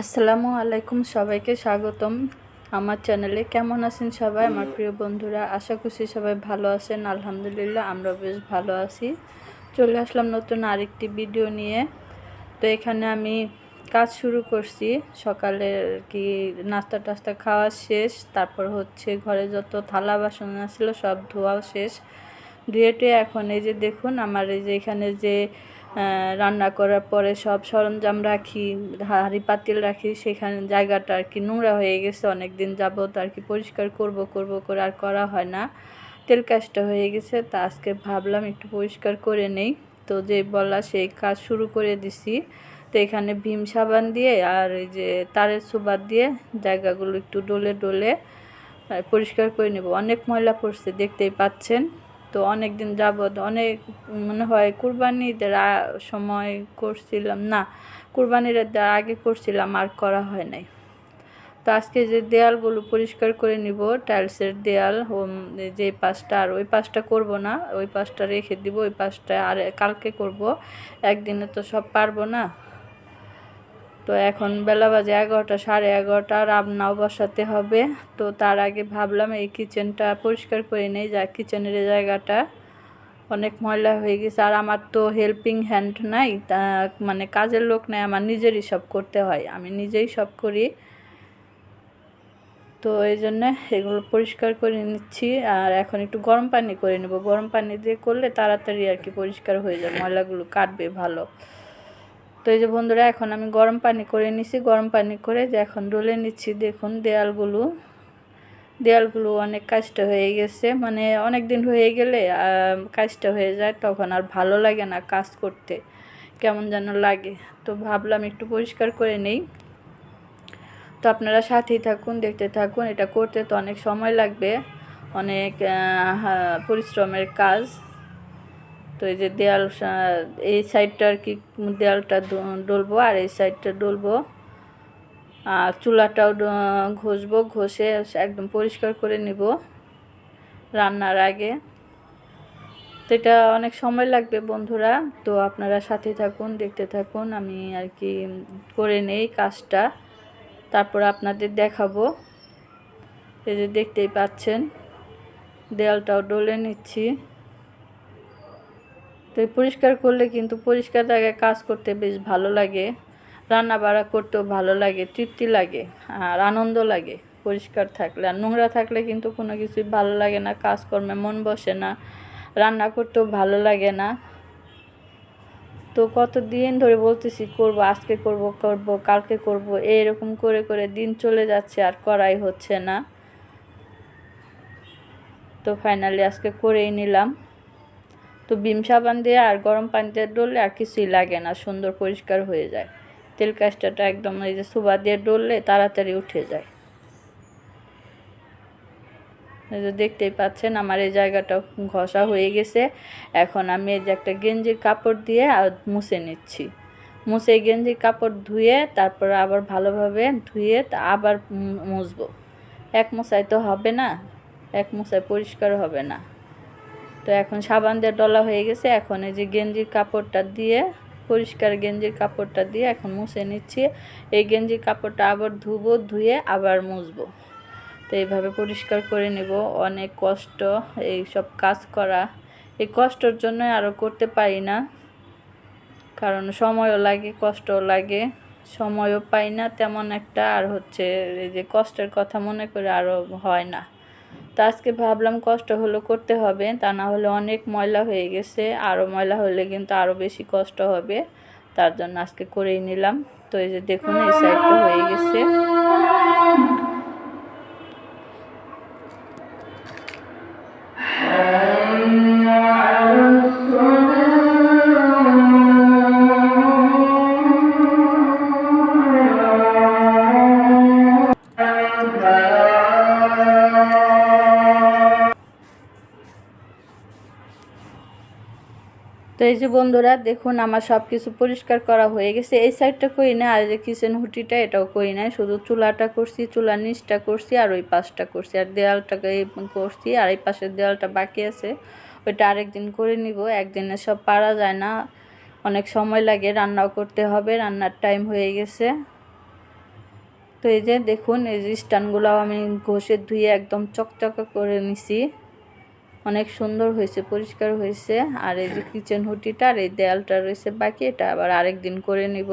আসসালামু আলাইকুম, সবাইকে স্বাগতম আমার চ্যানেলে। কেমন আছেন সবাই? আমার প্রিয় বন্ধুরা, আশা করছি সবাই ভালো আছেন। আলহামদুলিল্লাহ আমরা বেশ ভালো আছি। চলে আসলাম নতুন আরেকটি ভিডিও নিয়ে। তো এখানে আমি কাজ শুরু করছি। সকালে কি নাস্তা টাস্তা খাওয়া শেষ। তারপর হচ্ছে ঘরে যত থালা বাসন ছিল সব ধোয়াও শেষ। ধুয়ে টুয়ে এখন এই যে দেখুন, আমার এই যে এখানে যে রান্না করার পরে সব সরঞ্জাম রাখি হাঁড়ি পাতিল রাখি, সেখানে জায়গাটা আর কি নোংরা হয়ে গেছে অনেক দিন যাবত আর কি পরিষ্কার করব করব, করে আর করা হয় না। তেল কাজটা হয়ে গেছে, তা আজকে ভাবলাম একটু পরিষ্কার করে নেই। তো যে বলা সেই কাজ শুরু করে দিছি। তো এখানে ভীম সাবান দিয়ে আর এই যে তারের সুবাদ দিয়ে জায়গাগুলো একটু ডলে ডলে পরিষ্কার করে নেব। অনেক ময়লা পড়ছে, দেখতেই পাচ্ছেন। তো অনেক দিন যাবৎ অনেক মনে হয় কুরবানিদের সময় করছিলাম, না কুরবানির আগে করছিলাম, আর করা হয় নাই। তো আজকে যে দেয়ালগুলো পরিষ্কার করে নিব, টাইলসের দেয়াল, হোম, যে পাশটা, আর ওই পাশটা করব না, ওই পাশটা রেখে দিব, ওই পাশটা আর কালকে করব। একদিনে তো সব পারব না। তো এখন বেলা বাজে এগারোটা, সাড়ে এগারোটা রান্নাও বসাতে হবে। তো তার আগে ভাবলাম এই কিচেনটা পরিষ্কার করে নেই, যা কিচেনের জায়গাটা অনেক ময়লা হয়ে গেছে। আর আমার তো হেল্পিং হ্যান্ড নাই, তা মানে কাজের লোক নাই, আমার নিজেরই সব করতে হয়। আমি নিজেই সব করি। তো এই জন্য এগুলো পরিষ্কার করে নিচ্ছি। আর এখন একটু গরম পানি করে নেব। গরম পানি দিয়ে করলে তাড়াতাড়ি আর কি পরিষ্কার হয়ে যায়, ময়লাগুলো কাটবে ভালো। তো এই যে বন্ধুরা, এখন আমি গরম পানি করে নিছি। গরম পানি করে যে এখন ডলে নিচ্ছি, দেখুন দেয়ালগুলো। দেয়ালগুলো অনেক কাজটা হয়ে গেছে। মানে অনেক দিন হয়ে গেলে কাজটা হয়ে যায়, তখন আর ভালো লাগে না কাজ করতে। কেমন যেন লাগে। তো ভাবলাম একটু পরিষ্কার করে নেই। তো আপনারা সাথেই থাকুন, দেখতে থাকুন। এটা করতে তো অনেক সময় লাগবে। অনেক পরিশ্রমের কাজ। তো এই যে দেয়াল এই সাইডটা আর কি দেয়ালটা ডলবো আর এই সাইডটা ডলবো। আর চুলাটাও ঘষবো, ঘষে একদম পরিষ্কার করে নিব রান্নার আগে। তো এটা অনেক সময় লাগবে বন্ধুরা, তো আপনারা সাথে থাকুন, দেখতে থাকুন, আমি আর কি করে নেই কাজটা। তারপর আপনাদের দেখাবো। এই যে দেখতেই পাচ্ছেন, দেয়ালটাও ডলে নিচ্ছি। তো পরিষ্কার করলে কিন্তু পরিষ্কার জায়গায় কাজ করতে বেশ ভালো লাগে। রান্না বাড়া করতেও ভালো লাগে, তৃপ্তি লাগে, আর আনন্দ লাগে পরিষ্কার থাকলে। আর নোংরা থাকলে কিন্তু কোনো কিছুই ভালো লাগে না, কাজকর্মে মন বসে না, রান্না করতেও ভালো লাগে না। তো কত দিন ধরে বলতেছি, করব, আজকে করব করব, কালকে করব। এরকম করে করে দিন চলে যাচ্ছে, আর করাই হচ্ছে না। তো ফাইনালি আজকে করেই নিলাম। তো বিম সাবান দিয়ে আর গরম পানিতে ডললে আর কিছুই লাগে না, সুন্দর পরিষ্কার হয়ে যায়। তেল কাজটাটা একদম এই যে সুবা দিয়ে ডললে তাড়াতাড়ি উঠে যায়। এই যে দেখতেই পাচ্ছেন আমার এই জায়গাটা ঘষা হয়ে গেছে। এখন আমি এই যে একটা গেঞ্জির কাপড় দিয়ে আর মুছে নিচ্ছি। মুছে গেঞ্জির কাপড় ধুয়ে তারপর আবার ভালোভাবে ধুয়ে আবার মুছবো। এক মোছায় তো হবে না, এক মোছায় পরিষ্কার হবে না। তো এখন সাবান দিয়ে ডলা হয়ে গেছে। এখন এই যে গেঞ্জির কাপড়টা দিয়ে, পরিষ্কার গেঞ্জির কাপড়টা দিয়ে এখন মুছে নিচ্ছি। এই গেঞ্জির কাপড়টা আবার ধুবো, ধুয়ে আবার মুছবো। তো এইভাবে পরিষ্কার করে নেব। অনেক কষ্ট এই সব কাজ করা। এই কষ্টর জন্য আরও করতে পারি না। কারণ সময়ও লাগে, কষ্টও লাগে। সময়ও পাই না তেমন একটা। আর হচ্ছে এই যে কষ্টের কথা মনে করে আরও হয় না। তো আজকে ভাবলাম কষ্ট হলো করতে হবে, তা না হলে অনেক ময়লা হয়ে গেছে আরও ময়লা হলে কিন্তু আরও বেশি কষ্ট হবে, তার জন্য আজকে করেই নিলাম। তো এই যে দেখুন, এই সাইডটা হয়ে গেছে। তো এই যে বন্ধুরা, দেখুন আমার সব কিছু পরিষ্কার করা হয়ে গেছে। এই সাইডটা করি না, আর যে কিচেন হুটিটা, এটাও করি না। শুধু চুলাটা করছি চুলার নিচটা করছি, আর ওই পাশটা করছি। আর দেয়ালটাকে করছি, আর এই পাশের দেয়ালটা বাকি আছে। ওইটা আরেকদিন করে নিব। একদিনে সব পারা যায় না। অনেক সময় লাগে, রান্নাও করতে হবে। রান্নার টাইম হয়ে গেছে। তো এই যে দেখুন, এই যে স্ট্যান্ডগুলো আমি ঘষে ধুয়ে একদম চকচকা করে নিছি। অনেক সুন্দর হয়েছে, পরিষ্কার হয়েছে। আর এই যে কিচেন হুটিটা আর এই দেয়ালটা রয়েছে, বাকি এটা আবার আরেক দিন করে নিব।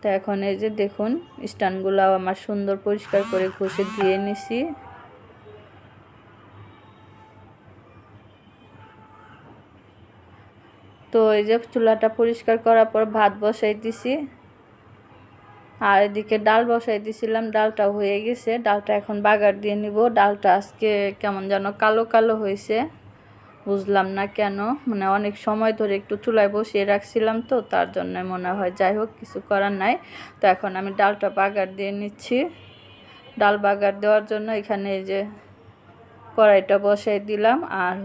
তো এখন এই যে দেখুন স্ট্যান্ডগুলো আমার সুন্দর পরিষ্কার করে ঘষে ধুয়ে নিছি। তো এই যে চুলাটা পরিষ্কার করার পর ভাত বসাই দিছি। আর এদিকে ডাল বসাই দিছিলাম, ডালটা হয়ে গেছে। ডালটা এখন বাগার দিয়ে নিব। ডালটা আজকে কেমন যেন কালো কালো হয়েছে। বুঝলাম না কেন মানে অনেক সময় ধরে একটু চুলায় বসিয়ে রাখছিলাম তো, তার জন্য মনে হয় যাই হোক, কিছু করার নাই। তো এখন আমি ডালটা বাগার দিয়ে নিচ্ছি। ডাল বাগার দেওয়ার জন্য এখানে এই যে কড়াইটা বসাই দিলাম, আর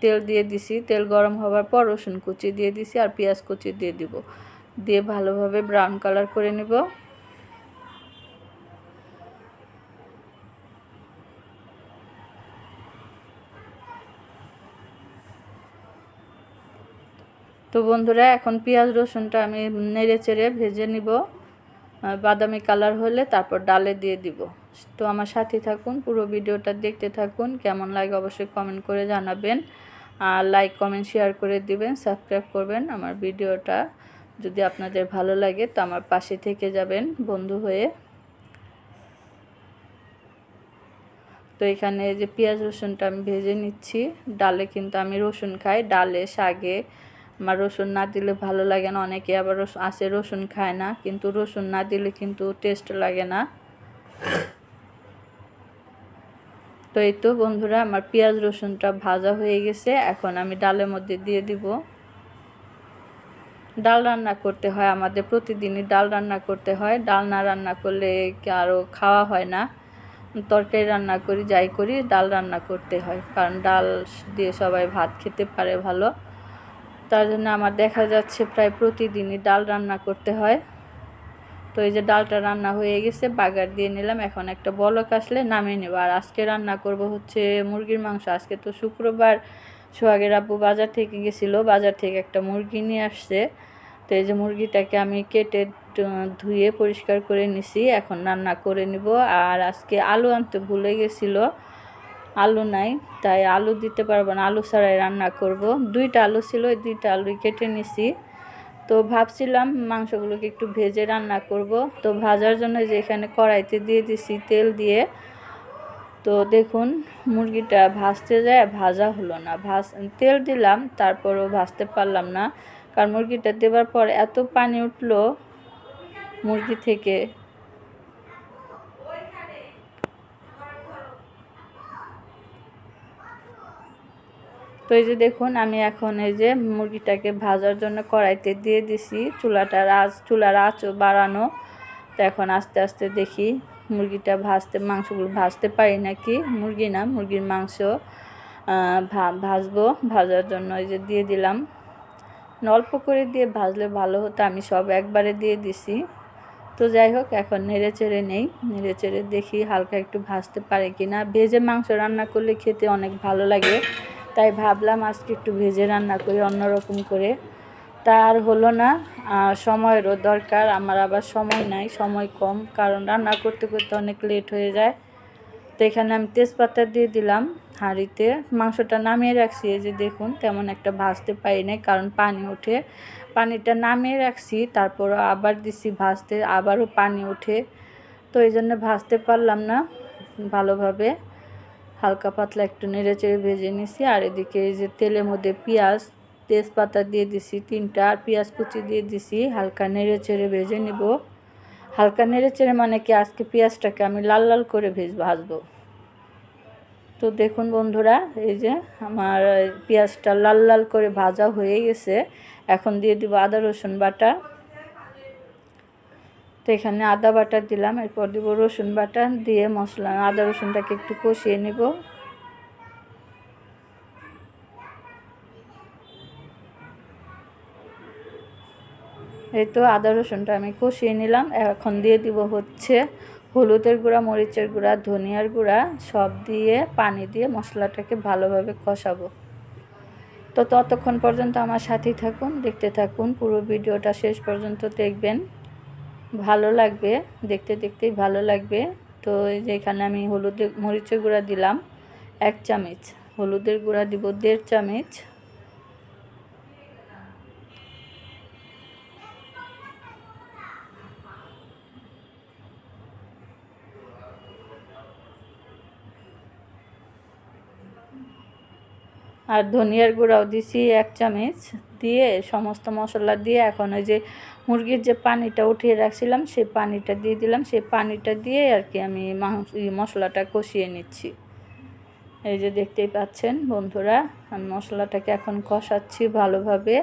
তেল দিয়ে দিছি। তেল গরম হওয়ার পর রসুন কুচি দিয়ে দিছি, আর পেঁয়াজ কুচি দিয়ে দিব। দিয়ে ভালোভাবে ব্রাউন কালার করে নিব। তো বন্ধুরা, এখন পেঁয়াজ রসুনটা আমি নেড়ে চেড়ে ভেজে নিব। বাদামি কালার হলে তারপর ডালে দিয়ে দিব। তো আমার সাথে থাকুন, পুরো ভিডিওটা দেখতে থাকুন। কেমন লাগে অবশ্যই কমেন্ট করে জানাবেন। আর লাইক কমেন্ট শেয়ার করে দিবেন সাবস্ক্রাইব করবেন আমার ভিডিওটা। যদি আপনাদের ভালো লাগে তো আমার পাশে থেকে যাবেন বন্ধু হয়ে। তো এখানে যে পেঁয়াজ রসুনটা আমি ভেজে নিচ্ছি। ডালে কিন্তু আমি রসুন খাই, ডালে, শাগে আমার রসুন না দিলে ভালো লাগে না। অনেকে আবার আসে রসুন খায় না, কিন্তু রসুন না দিলে কিন্তু টেস্ট লাগে না। তো এই তো বন্ধুরা, আমার পেঁয়াজ রসুনটা ভাজা হয়ে গেছে। এখন আমি ডালের মধ্যে দিয়ে দিব। ডাল রান্না করতে হয় আমাদের, প্রতিদিনই ডাল রান্না করতে হয়। ডাল না রান্না করলে আরও খাওয়া হয় না? তরকারি রান্না করি, যাই করি, ডাল রান্না করতে হয়। কারণ ডাল দিয়ে সবাই ভাত খেতে পারে ভালো। তার জন্য আমার দেখা যাচ্ছে প্রায় প্রতিদিনই ডাল রান্না করতে হয়। তো এই যে ডালটা রান্না হয়ে গেছে, বাগার দিয়ে নিলাম। এখন একটা বলক আসলে নামিয়ে নেব। আর আজকে রান্না করব হচ্ছে মুরগির মাংস। আজকে তো শুক্রবার, সোহাগের আব্বু বাজার থেকে গেছিল। বাজার থেকে একটা মুরগি নিয়ে আসছে। তো এই যে মুরগিটাকে আমি কেটে ধুয়ে পরিষ্কার করে নিছি। এখন রান্না করে নিব। আর আজকে আলু আনতে ভুলে গেছিল। আলু নাই, তাই আলু দিতে পারব না, আলু ছাড়াই রান্না করব। দুইটা আলু ছিল ওই দুইটা আলু কেটে নিছি। তো ভাবছিলাম মাংসগুলোকে একটু ভেজে রান্না করব। তো ভাজার জন্য যে এখানে কড়াইতে দিয়ে দিছি তেল দিয়ে। তো দেখুন, মুরগিটা ভাজতে যায়, ভাজা হলো না। ভাজ, তেল দিলাম, তারপরও ভাজতে পারলাম না। কারণ মুরগিটা দেওয়ার পর এত পানি উঠল মুরগি থেকে। তো এই যে দেখুন, আমি এখন এই যে মুরগিটাকে ভাজার জন্য কড়াইতে দিয়ে দিছি। চুলাটার আঁচ চুলার আঁচও বাড়ানো। তো এখন আস্তে আস্তে দেখি মুরগিটা ভাজতে, মাংসগুলো ভাজতে পারি নাকি? মুরগি না, মুরগির মাংস ভাজবো। ভাজার জন্য এই যে দিয়ে দিলাম। অল্প করে দিয়ে ভাজলে ভালো হতো, আমি সব একবারে দিয়ে দিছি। তো যাই হোক, এখন নেড়ে চেড়ে নেই। নেড়ে চেড়ে দেখি হালকা একটু ভাজতে পারে কি না ভেজে মাংস রান্না করলে খেতে অনেক ভালো লাগে। তাই ভাবলাম আজকে একটু ভেজে রান্না করি, অন্যরকম করে। তার হলো না সময়েরও দরকার, আমার আবার সময় নাই, সময় কম, কারণ রান্না করতে করতে অনেক লেট হয়ে যায়। তো এখানে আমি তেজপাতা দিয়ে দিলাম হাঁড়িতে। মাংসটা নামিয়ে রাখছি, এই যে দেখুন, তেমন একটা ভাজতে পারি নাই, কারণ পানি ওঠে। পানিটা নামিয়ে রাখছি, তারপর আবার দিছি ভাজতে, আবারও পানি ওঠে। তো এই জন্য ভাজতে পারলাম না ভালোভাবে। হালকা পাতলা একটু নেড়ে চেড়ে ভেজে নিছি। আর এদিকে এই যে তেলের মধ্যে পেঁয়াজ, তেজপাতা দিয়ে দিছি তিনটা, আর পেঁয়াজ কুচি দিয়ে দিছি। হালকা নেড়ে চেড়ে ভেজে নিব। হালকা নেড়ে চেড়ে মানে কি আজকে পেঁয়াজটাকে আমি লাল লাল করে ভেজ ভাজবো। তো দেখুন বন্ধুরা, এই যে আমার পেঁয়াজটা লাল লাল করে ভাজা হয়ে গেছে। এখন দিয়ে দিব আদা, রসুন বাটা। তো এখানে আদা বাটা দিলাম, এরপর দিব রসুন বাটা দিয়ে মশলা, আদা রসুনটাকে একটু কষিয়ে নিব। এই তো আদা রসুনটা আমি কষিয়ে নিলাম, এখন দিয়ে দিব হচ্ছে হলুদের গুঁড়া, মরিচের গুঁড়া, ধনিয়ার গুঁড়া, সব দিয়ে পানি দিয়ে মশলাটাকে ভালোভাবে কষাবো। তো ততক্ষণ পর্যন্ত আমার সাথেই থাকুন, দেখতে থাকুন, পুরো ভিডিওটা শেষ পর্যন্ত দেখবেন। ভালো লাগবে, দেখতে দেখতেই ভালো লাগবে। তো এই যে এখানে আমি হলুদের মরিচের গুঁড়া দিলাম, এক চামচ। হলুদের গুঁড়া দিব দেড় চামচ। আর ধনিয়ার গুঁড়াও দিছি এক চামচ। দিয়ে, সমস্ত মশলা দিয়ে এখন ওই যে মুরগির যে পানিটা উঠিয়ে রাখছিলাম, সেই পানিটা দিয়ে দিলাম। সেই পানিটা দিয়ে আর কি আমি মাংস মশলাটা কষিয়ে নিচ্ছি। এই যে দেখতেই পাচ্ছেন বন্ধুরা, আমি মশলাটাকে এখন কষাচ্ছি ভালোভাবে।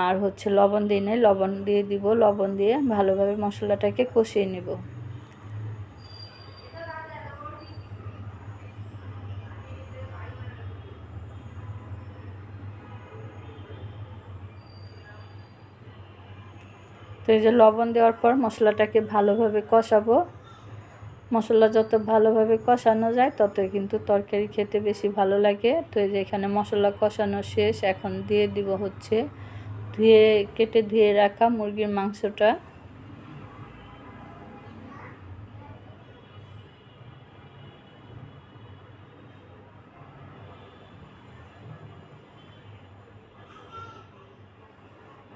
আর হচ্ছে লবণ দিনে লবণ দিয়ে দিব, লবণ দিয়ে ভালোভাবে মশলাটাকে কষিয়ে নিব। তো এই যে লবণ দেওয়ার পর মশলাটাকে ভালোভাবে কষাবো। মশলা যত ভালোভাবে কষানো যায়, ততই কিন্তু তরকারি খেতে বেশি ভালো লাগে। তো এই যে এখানে মশলা কষানো শেষ, এখন দিয়ে দিব হচ্ছে ধুয়ে, কেটে ধুয়ে রাখা মুরগির মাংসটা।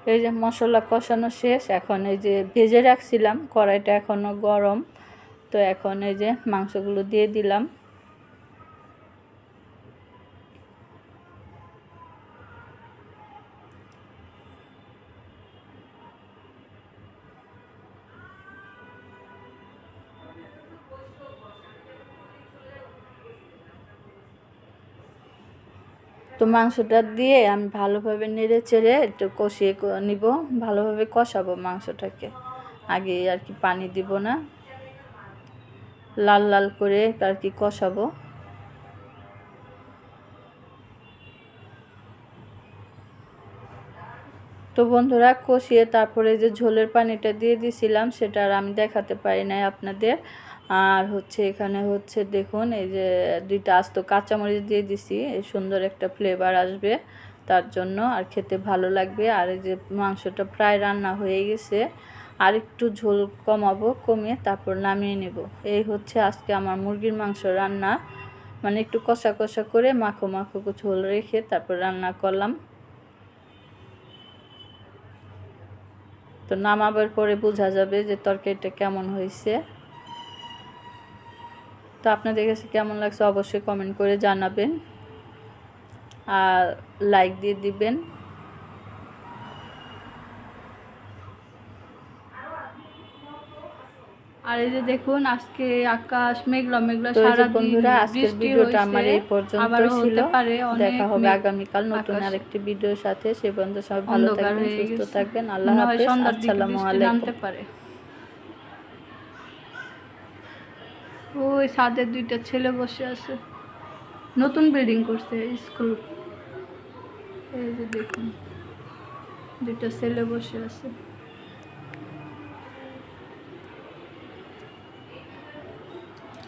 এই যে মশলা কষানো শেষ, এখন এই যে ভেজে রাখছিলাম, কড়াইটা এখনও গরম, তো এখন এই যে মাংসগুলো দিয়ে দিলাম। তো মাংসটা দিয়ে আমি ভালোভাবে নেড়ে চেড়ে একটু কষিয়ে নিব, ভালোভাবে কষাবো মাংসটাকে। আগে আর কি পানি দিব না। লাল লাল করে আর কি কষাবো। তো বন্ধুরা, কষিয়ে তারপরে যে ঝোলের পানিটা দিয়ে দিছিলাম, সেটা আর আমি দেখাতে পারি নাই আপনাদের। আর হচ্ছে এখানে হচ্ছে দেখুন, এই যে দুইটা আস্ত কাঁচামরিচ দিয়ে দিছি সুন্দর একটা ফ্লেভার আসবে তার জন্য আর খেতে ভালো লাগবে। আর এই যে মাংসটা প্রায় রান্না হয়ে গেছে, আর একটু ঝোল কমাবো, কমিয়ে তারপর নামিয়ে নেব। এই হচ্ছে আজকে আমার মুরগির মাংস রান্না। মানে একটু কষা কষা করে মাখো মাখো ঝোল রেখে তারপর রান্না করলাম। তো নামাবার পরে বোঝা যাবে যে তরকারিটা কেমন হয়েছে। তো আপনাদের কাছে কেমন লাগছে অবশ্যই কমেন্ট করে জানাবেন। আর লাইক দিয়ে দিবেন। আর এই যে দেখুন আজকে আকাশ মেঘলা মেঘলা সারা বন্ধুরা আজকের ভিডিওটা আমার এই পর্যন্ত ছিল। দেখা হবে মেঘ আগামীকাল নতুন আরেকটি ভিডিওর সাথে। সে পর্যন্ত সবাই ভালো থাকবেন সুস্থ থাকবেন। আল্লাহ হাফেজ। আসসালামু আলাইকুম নামতে পারে ওই সাদের দুইটা ছেলে বসে আছে। নতুন বিল্ডিং করছে স্কুল এই যে দেখুন, দুইটা ছেলে বসে আছে।